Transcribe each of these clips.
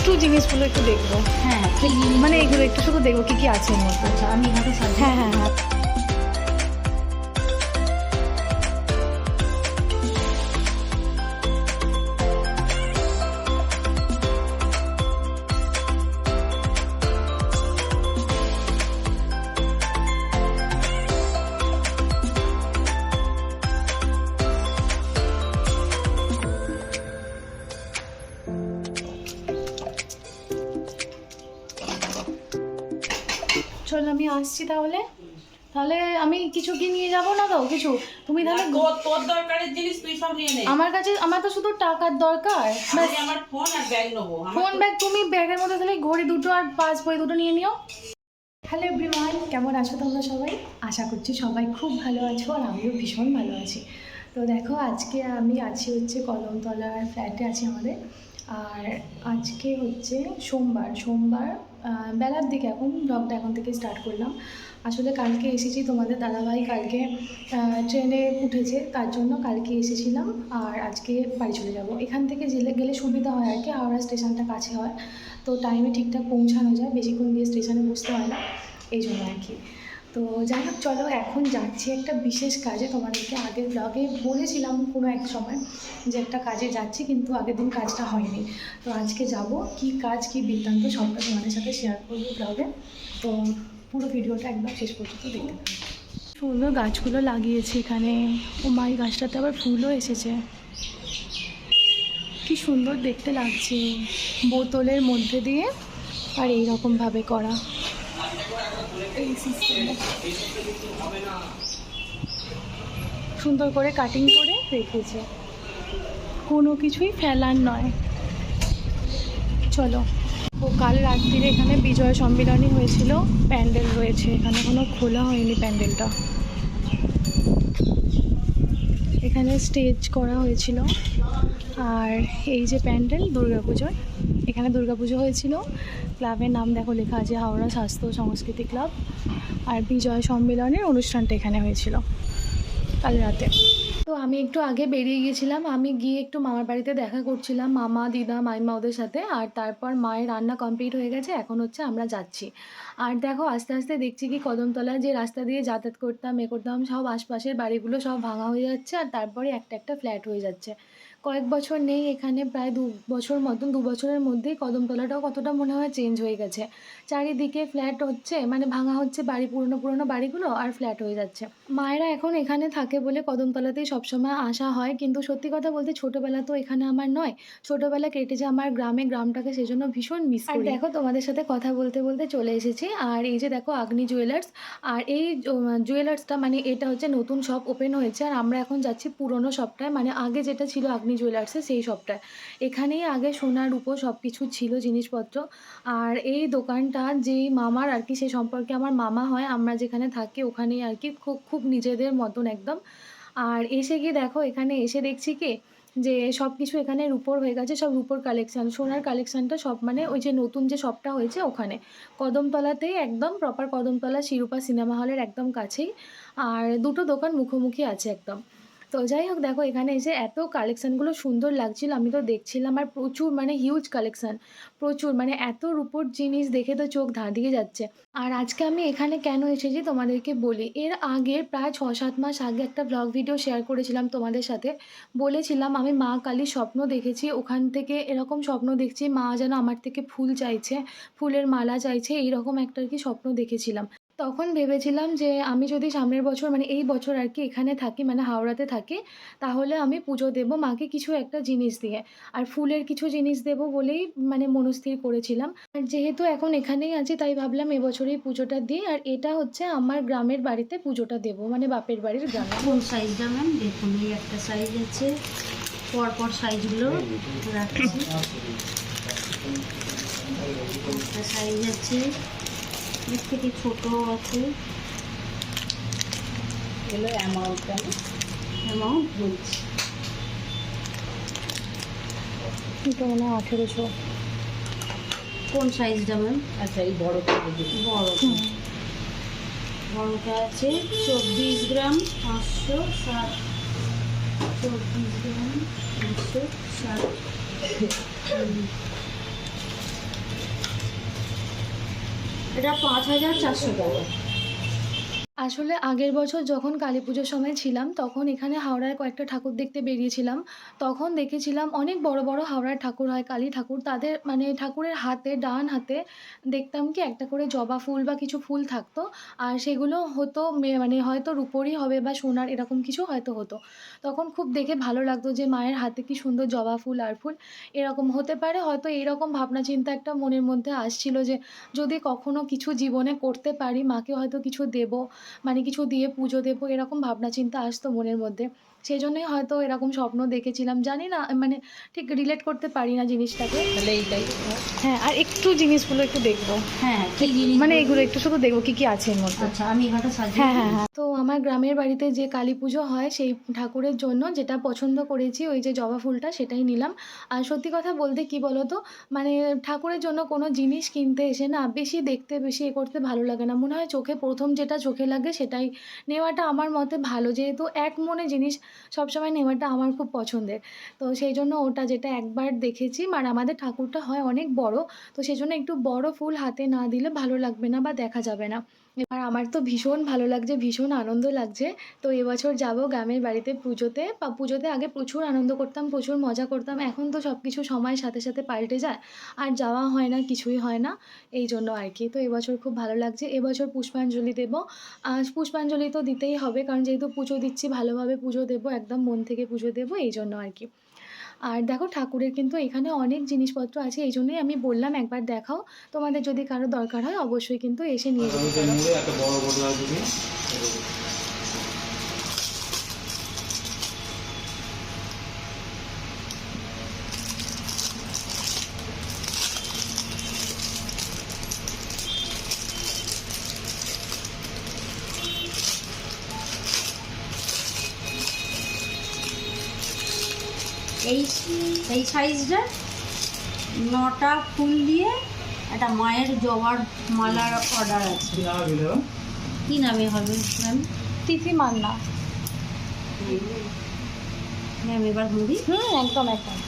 একটু জিনিসগুলো একটু দেখব। হ্যাঁ মানে এগুলো একটু শুধু দেখব কি কি আছে এর মধ্যে। আচ্ছা আমি এখানে হ্যাঁ হ্যাঁ হ্যাঁ। চল আমি আসছি তাহলে। তাহলে আমি কিছু কি নিয়ে যাব না তো কিছু? তুমি তাহলে তোর দরকারের জিনিস তুই সব নিয়ে নে। আমার কাছে আমার তো শুধু টাকার দরকার। আমি আমার ফোন আর ব্যাগ নেব। ফোন ব্যাগ তুমি ব্যাগের মধ্যে তাহলে ঘড়ি দুটো আর পাঁচ বই দুটো নিয়ে নিও। হ্যালো এভরিওয়ান কেমন আছো তোমরা সবাই? আশা করছি সবাই খুব ভালো আছো আর আমিও ভীষণ ভালো আছি। তো দেখো আজকে আমি আছি হচ্ছে কলমতলার ফ্ল্যাটে আছি আমাদের। আর আজকে হচ্ছে সোমবার। সোমবার বেলার দিকে এখন ব্লগটা এখন থেকে স্টার্ট করলাম। আসলে কালকে এসেছি তোমাদের দাদাভাই, কালকে ট্রেনে উঠেছে, তার জন্য কালকে এসেছিলাম আর আজকে বাড়ি চলে যাব। এখান থেকে জেলে গেলে সুবিধা হয় আর কি, হাওড়া স্টেশনটা কাছে হয়। তো টাইমে ঠিকঠাক পৌঁছানো যায়, বেশিক্ষণ গিয়ে স্টেশনে বসতে হয় না, এই জন্য আর কি। তো যাই হোক, চলো এখন যাচ্ছি একটা বিশেষ কাজে। তোমাদেরকে আগের ব্লগে বলেছিলাম কোনো এক সময় যে একটা কাজে যাচ্ছি, কিন্তু আগের দিন কাজটা হয়নি। তো আজকে যাব, কি কাজ, কি বৃত্তান্ত, সবটা তোমাদের সাথে শেয়ার করব ব্লগে তো পুরো ভিডিওটা একদম শেষ পর্যন্ত দেখতে থাকো। সুন্দর গাছগুলো লাগিয়েছে এখানে। ও মাই গাছটাতে আবার ফুলও এসেছে। কি সুন্দর দেখতে লাগছে। বোতলের মধ্যে দিয়ে আর এইরকমভাবে করা। সুন্দর করে কাটিং করে রেখেছে। কোনো কিছুই ফেলার নয়। চলো। ও কাল রাত্রিরে এখানে বিজয় সম্মিলনী হয়েছিল, প্যান্ডেল রয়েছে। এখানে কোনো খোলা হয়নি প্যান্ডেলটা। এখানে স্টেজ করা হয়েছিল। আর এই যে প্যান্ডেল, দুর্গাপুজোর এখানে দুর্গাপুজো হয়েছিল। ক্লাবের নাম দেখো লেখা আছে হাওড়া স্বাস্থ্য সংস্কৃতি ক্লাব আর বিজয় সম্মেলনের অনুষ্ঠানটা এখানে হয়েছিল কাল রাতে। তো আমি একটু আগে বেরিয়ে গিয়েছিলাম। আমি গিয়ে একটু মামার বাড়িতে দেখা করছিলাম, মামা, দিদা, মাইমা ওদের সাথে। আর তারপর মায়ের রান্না কমপ্লিট হয়ে গেছে। এখন হচ্ছে আমরা যাচ্ছি। আর দেখো আস্তে আস্তে দেখছি কি কদমতলা যে রাস্তা দিয়ে যাতায়াত করতাম, এ করতাম, সব আশপাশের বাড়িগুলো সব ভাঙা হয়ে যাচ্ছে। আর তারপরে একটা একটা ফ্ল্যাট হয়ে যাচ্ছে। কয়েক বছর নেই এখানে প্রায় দু বছর মতন দু বছরের মধ্যেই কদমতলাটাও কতটা মনে হয় চেঞ্জ হয়ে গেছে। চারিদিকে ফ্ল্যাট হচ্ছে মানে ভাঙা হচ্ছে বাড়ি পুরনো পুরনো বাড়িগুলো আর ফ্ল্যাট হয়ে যাচ্ছে। মায়েরা এখন এখানে থাকে বলে কদমতলাতেই সবসময় আসা হয় কিন্তু সত্যি কথা বলতে ছোটোবেলা তো এখানে আমার নয়। ছোটোবেলা কেটেছে আমার গ্রামে গ্রামটাকে সেজন্য ভীষণ মিস করি। দেখো তোমাদের সাথে কথা বলতে বলতে চলে এসেছি। আর এই যে দেখো আগ্নি জুয়েলার্স আর এই জুয়েলার্সটা মানে এটা হচ্ছে নতুন শপ ওপেন হয়েছে। আর আমরা এখন যাচ্ছি পুরনো শপটায় মানে আগে যেটা ছিল আগ্নি জুয়েলার্সে সেই শপটায় এখানেই আগে সোনার উপর সব কিছু ছিল জিনিসপত্র। আর এই দোকানটা যেই মামার আর কি, সে সম্পর্কে আমার মামা হয়, আমরা যেখানে থাকি ওখানেই আর কি খুব খুব নিজেদের মতন একদম। আর এসে গিয়ে দেখো, এখানে এসে দেখছি কি, যে সব কিছু এখানে রুপোর হয়ে গেছে, সব রুপোর কালেকশান সোনার কালেকশানটা সব মানে ওই যে নতুন যে শপটা হয়েছে ওখানে। কদমতলাতেই একদম প্রপার কদমতলা শিরুপা সিনেমা হলের একদম কাছেই। আর দুটো দোকান মুখোমুখি আছে একদম। তো যাই হোক, দেখো এখানে এসে এত কালেকশানগুলো সুন্দর লাগছিল, আমি তো দেখছিলাম আর প্রচুর মানে হিউজ কালেকশান প্রচুর মানে এত রূপোর জিনিস দেখে তো চোখ ধাঁধিয়ে যাচ্ছে। আর আজকে আমি এখানে কেন এসেছি তোমাদেরকে বলি, এর আগে প্রায় ছ সাত মাস আগে একটা ব্লগ ভিডিও শেয়ার করেছিলাম তোমাদের সাথে, বলেছিলাম আমি মা কালীর স্বপ্ন দেখেছি, ওখান থেকে এরকম স্বপ্ন দেখছি, মা যেন আমার থেকে ফুল চাইছে, ফুলের মালা চাইছে, এইরকম একটা আর কি স্বপ্ন দেখেছিলাম। তখন ভেবেছিলাম যে আমি যদি সামনের বছর মানে এই বছর আর কি এখানে থাকি মানে হাওড়াতে থাকি, তাহলে আমি পুজো দেবো মাকে কিছু একটা জিনিস দিয়ে। আর ফুলের কিছু জিনিস দেবো বলেই মানে মনস্থির করেছিলাম। আর যেহেতু এখন এখানেই আছি, তাই ভাবলাম এবছরেই পুজোটা দিই। আর এটা হচ্ছে আমার গ্রামের বাড়িতে পুজোটা দেবো মানে বাপের বাড়ির গ্রামে। কোন সাইজটা ম্যাম? দেখুন, এই একটা সাইজ আছে। পরপর সাইজগুলো রাখছি। একটা সাইজ আছে এর থেকে ছোট আছে। এগুলো অ্যামাউন্টটা অ্যামাউন্ট বলছি। এটা মনে হয় আঠেরোশো। কোন সাইজটা ম্যাম? আচ্ছা এই বড়টা বড়টা বড়টা আছে চব্বিশ গ্রাম পাঁচশো ষাট। চব্বিশ গ্রাম পাঁচশো ষাট। এটা পাঁচ হাজার চারশো টাকা। আসলে আগের বছর যখন কালী পুজোর সময় ছিলাম, তখন এখানে হাওড়ায় কয়েকটা ঠাকুর দেখতে বেরিয়েছিলাম। তখন দেখেছিলাম অনেক বড় বড় হাওড়ার ঠাকুর হয়, কালী ঠাকুর। তাদের মানে ঠাকুরের হাতে, ডান হাতে দেখতাম কি একটা করে জবা ফুল বা কিছু ফুল থাকতো। আর সেগুলো হতো মানে হয়তো রুপোরই হবে বা সোনার এরকম কিছু হয়তো হতো। তখন খুব দেখে ভালো লাগতো যে মায়ের হাতে কি সুন্দর জবা ফুল আর ফুল। এরকম হতে পারে হয়তো এইরকম ভাবনা চিন্তা একটা মনের মধ্যে আসছিল যে যদি কখনো কিছু জীবনে করতে পারি, মাকে হয়তো কিছু দেবো। মানে কিছু দিয়ে পুজো দেবো এরকম ভাবনা চিন্তা আসতো মনের মধ্যে। সেই জন্যই হয়তো এরকম স্বপ্ন দেখেছিলাম জানি না মানে ঠিক রিলেট করতে পারি না জিনিসটাকে। তাহলে এইটাই হ্যাঁ আর একটু জিনিসগুলো একটু দেখব। হ্যাঁ মানে এগুলো একটু শুধু দেখব কি কি আছে এর মধ্যে। আচ্ছা আমি হ্যাঁ হ্যাঁ হ্যাঁ। তো আমার গ্রামের বাড়িতে যে কালী পুজো হয় সেই ঠাকুরের জন্য যেটা পছন্দ করেছি ওই যে জবা ফুলটা সেটাই নিলাম। আর সত্যি কথা বলতে কি বলো তো মানে ঠাকুরের জন্য কোনো জিনিস কিনতে এসে না বেশি দেখতে বেশি এ করতে ভালো লাগে না। মনে হয় চোখে প্রথম যেটা চোখে লাগে সেটাই নেওয়াটা আমার মতে ভালো। যেহেতু এক মনে জিনিস সবসময় নেওয়াটা আমার খুব পছন্দের। তো সেই জন্য ওটা যেটা একবার দেখেছি আর আমাদের ঠাকুরটা হয় অনেক বড়, তো সেই জন্য একটু বড় ফুল হাতে না দিলে ভালো লাগবে না বা দেখা যাবে না। এবার আমার তো ভীষণ ভালো লাগছে, ভীষণ আনন্দ লাগছে। তো এবছর যাব গ্রামের বাড়িতে পুজোতে। বা পুজোতে আগে প্রচুর আনন্দ করতাম, প্রচুর মজা করতাম। এখন তো সব কিছু সময়ের সাথে সাথে পাল্টে যায়। আর যাওয়া হয় না, কিছুই হয় না। এই জন্য আর কি। তো এবছর খুব ভালো লাগছে। এবছর পুষ্পাঞ্জলি দেবো। পুষ্পাঞ্জলি তো দিতেই হবে। কারণ যেহেতু পুজো দিচ্ছি, ভালোভাবে পুজো দেবো, একদম মন থেকে পুজো দেবো, এই জন্য আর কি। আর দেখো ঠাকুরের কিন্তু এখানে অনেক জিনিসপত্র আছে, এই জন্যই আমি বললাম একবার দেখাও। তোমাদের যদি কারও দরকার হয়, অবশ্যই কিন্তু এসে নিয়ে যেতে এই এই সাইজটা নটা ফুল দিয়ে একটা মায়ের জবার মালার অর্ডার আছে। কি নাম হবে ম্যাম? তিথি মান্না। ম্যাম এবার ধরি হুম একদম একদম।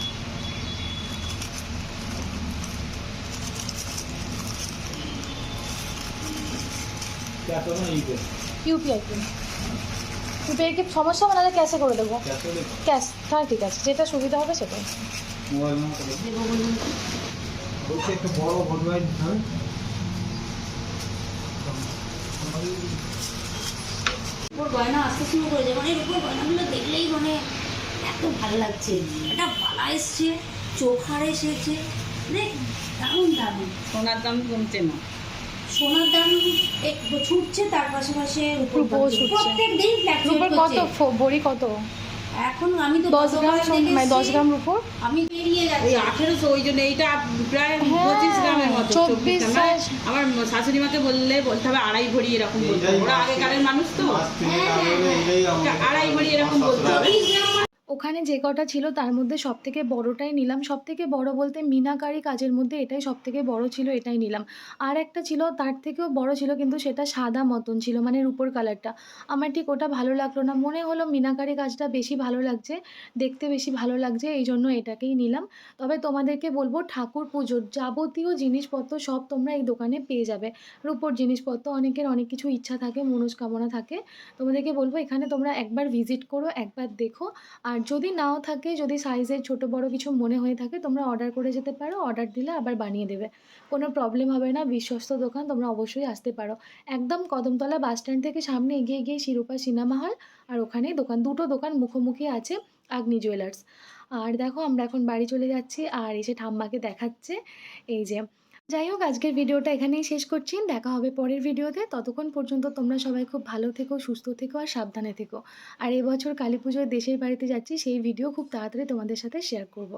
ইউপিআই ইউপিআই কি সমস্যা হবে? নাহলে ক্যাশে করে দেবো। ক্যাশ হ্যাঁ ঠিক আছে। যেটা সুবিধা হবে সেটাই। গয়না আসতে শুরু করেছে। মানে এর উপর গয়নাগুলো দেখলেই মানে এত ভালো লাগছে। একটা বালা এসছে চোখার এসেছে। মানে দারুণ দারুণ। সোনার দাম কমছে না। সোনার দাম ছুটছে তার পাশাপাশি প্রত্যেক দিন রুপোর কত? বড়ি কত? এখন আমি তো দশ গ্রাম মানে দশ গ্রাম রুপোর? আমি বেরিয়ে ওই যাচ্ছি আঠেরোশো ওই জন্য এইটা প্রায় হ্যাঁ, পঁচিশ গ্রামের মতো চব্বিশ মানে। আমার শাশুড়ি মাকে বললে বলতে হবে আড়াই ভরি এরকম বলতে হবে। ওরা আগেকারের মানুষ তো। এটাই আমাদের আড়াই ভরি এরকম বলতে হবে। ওখানে যে কটা ছিল তার মধ্যে সব থেকে বড়টাই নিলাম। সব থেকে বড় বলতে মিনাকারি কাজের মধ্যে এটাই সব থেকে বড় ছিল, এটাই নিলাম। আর একটা ছিল, তার থেকেও বড় ছিল কিন্তু সেটা সাদা মতন ছিল মানে রুপোর কালারটা। আমার ঠিক ওটা ভালো লাগল না। মনে হলো মিনাকারি কাজটা বেশি ভালো লাগছে, দেখতে বেশি ভালো লাগছে, এই জন্য এটাকেই নিলাম। তবে তোমাদেরকে বলব ঠাকুর পুজোর যাবতীয় জিনিসপত্র সব তোমরা এই দোকানে পেয়ে যাবে। রুপোর জিনিসপত্র অনেকের অনেক কিছু ইচ্ছা থাকে, মনস্কামনা থাকে। তোমাদেরকে বলব এখানে তোমরা একবার ভিজিট করো, একবার দেখো। আর যদি নাও থাকে, যদি সাইজের ছোট, বড় কিছু মনে হয়ে থাকে, তোমরা অর্ডার করে যেতে পারো অর্ডার দিলে আবার বানিয়ে দেবে। কোনো প্রবলেম হবে না, বিশ্বস্ত দোকান, তোমরা অবশ্যই আসতে পারো। একদম কদমতলা বাস স্ট্যান্ড থেকে সামনে এগিয়ে গিয়ে শিরোপা সিনেমা হল আর ওখানেই দোকান, দুটো দোকান মুখোমুখি আছে আগ্নি জুয়েলার্স আর দেখো, আমরা এখন বাড়ি চলে যাচ্ছি, আর এসে ঠাম্মাকে দেখাচ্ছে, এই যে যাই হোক, আজকের ভিডিওটা এখানেই শেষ করছি। দেখা হবে পরের ভিডিওতে। ততক্ষণ পর্যন্ত তোমরা সবাই খুব ভালো থেকো, সুস্থ থেকো আর সাবধানে থেকো। আর এবছর কালী পুজোয় দেশের বাড়িতে যাচ্ছি, সেই ভিডিও খুব তাড়াতাড়ি তোমাদের সাথে শেয়ার করব।